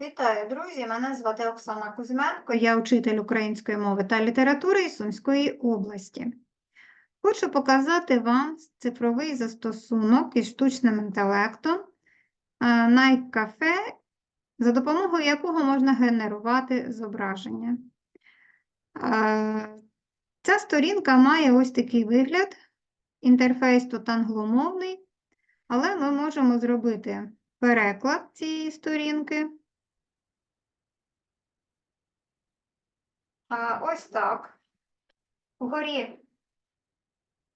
Вітаю, друзі! Мене звати Оксана Кузьменко, я учитель української мови та літератури із Сумської області. Хочу показати вам цифровий застосунок із штучним інтелектом Найкафе, за допомогою якого можна генерувати зображення. Е, Ця сторінка має ось такий вигляд. Інтерфейс тут англомовний, але ми можемо зробити переклад цієї сторінки. А, Ось так. Вгорі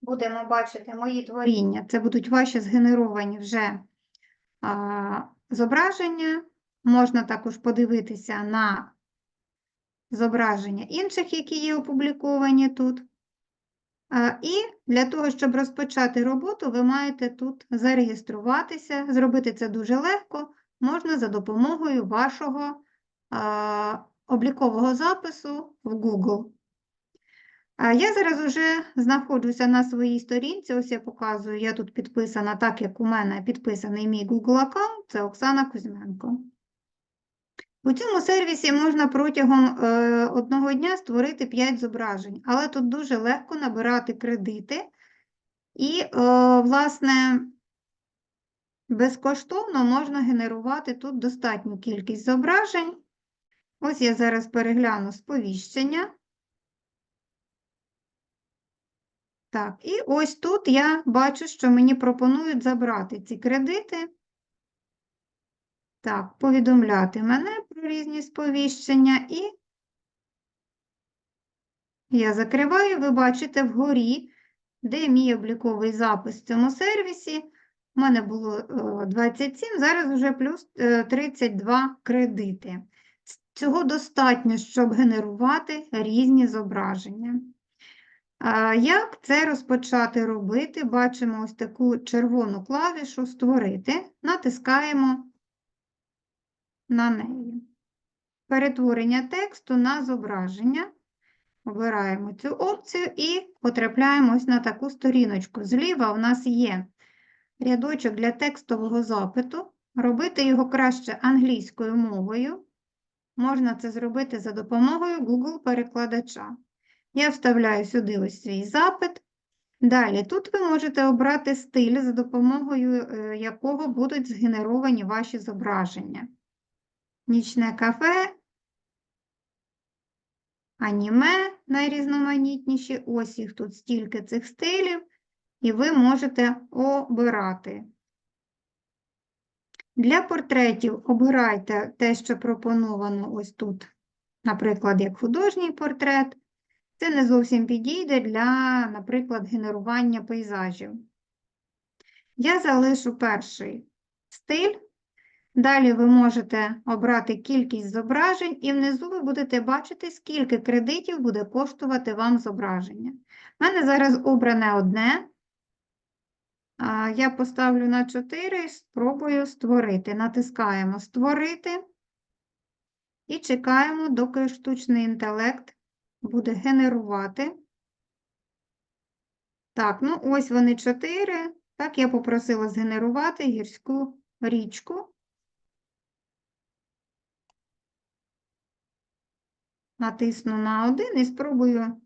будемо бачити мої творіння. Це будуть ваші згенеровані вже а, зображення. Можна також подивитися на зображення інших, які є опубліковані тут. І для того, щоб розпочати роботу, ви маєте тут зареєструватися. Зробити це дуже легко, можна за допомогою вашого облікового запису в Google. Я зараз вже знаходжуся на своїй сторінці, ось я показую, я тут підписана так, як у мене підписаний мій Google аккаунт, це Оксана Кузьменко. У цьому сервісі можна протягом е, одного дня створити 5 зображень, але тут дуже легко набирати кредити і, е, власне, безкоштовно можна генерувати тут достатню кількість зображень. Ось я зараз перегляну сповіщення. Так, і ось тут я бачу, що мені пропонують забрати ці кредити. Так, повідомляти мене про різні сповіщення і я закриваю, ви бачите вгорі, де мій обліковий запис в цьому сервісі. У мене було е, 27, зараз вже плюс е, 32 кредити. Цього достатньо, щоб генерувати різні зображення. Як це розпочати робити? Бачимо ось таку червону клавішу Створити, натискаємо на неї. Перетворення тексту на зображення. Обираємо цю опцію і потрапляємо ось на таку сторіночку. Зліва у нас є рядочок для текстового запиту. Робити його краще англійською мовою. Можна це зробити за допомогою Google-перекладача. Я вставляю сюди ось свій запит. Далі, тут ви можете обрати стиль, за допомогою е, якого будуть згенеровані ваші зображення. Нічне кафе, аніме найрізноманітніші, ось їх тут стільки цих стилів, і ви можете обирати. Для портретів обирайте те, що пропоновано ось тут, наприклад, як художній портрет. Це не зовсім підійде для, наприклад, генерування пейзажів. Я залишу перший стиль. Далі ви можете обрати кількість зображень, і внизу ви будете бачити, скільки кредитів буде коштувати вам зображення. У мене зараз обране одне. Я поставлю на 4 і спробую створити. Натискаємо Створити і чекаємо, доки штучний інтелект буде генерувати. Так, ну ось вони 4. Так, я попросила згенерувати гірську річку. Натисну на один і спробую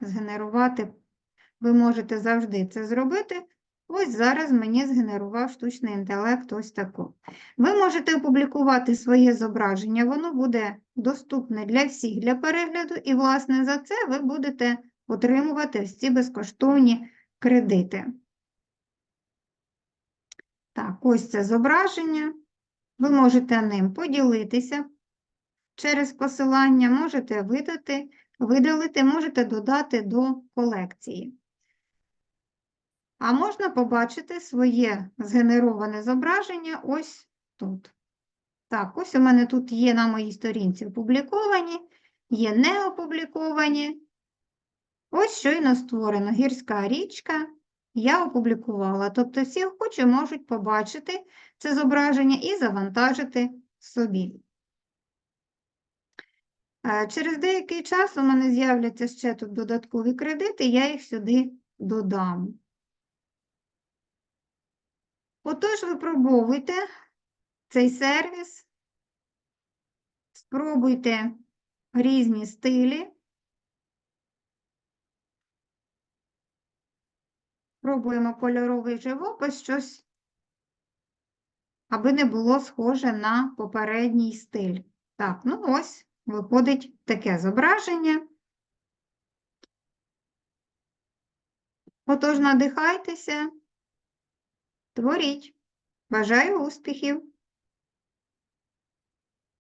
згенерувати ви можете завжди це зробити. Ось зараз мені згенерував штучний інтелект ось таку. Ви можете опублікувати своє зображення, воно буде доступне для всіх для перегляду, і, власне, за це ви будете отримувати ось ці безкоштовні кредити. Так, ось це зображення. Ви можете ним поділитися через посилання, можете видати, видалити, можете додати до колекції. А можна побачити своє згенероване зображення ось тут. Так, ось у мене тут є на моїй сторінці опубліковані, є не опубліковані. Ось щойно створено гірська річка, я опублікувала. Тобто всі охочі можуть побачити це зображення і завантажити собі. Е, через деякий час у мене з'являться ще тут додаткові кредити, я їх сюди додам. Отож, випробовуйте, цей сервіс. Спробуйте різні стилі. Пробуємо кольоровий живопис, щось, аби не було схоже на попередній стиль. Так, ну ось виходить таке зображення. Отож, надихайтеся, творіть. Бажаю успіхів!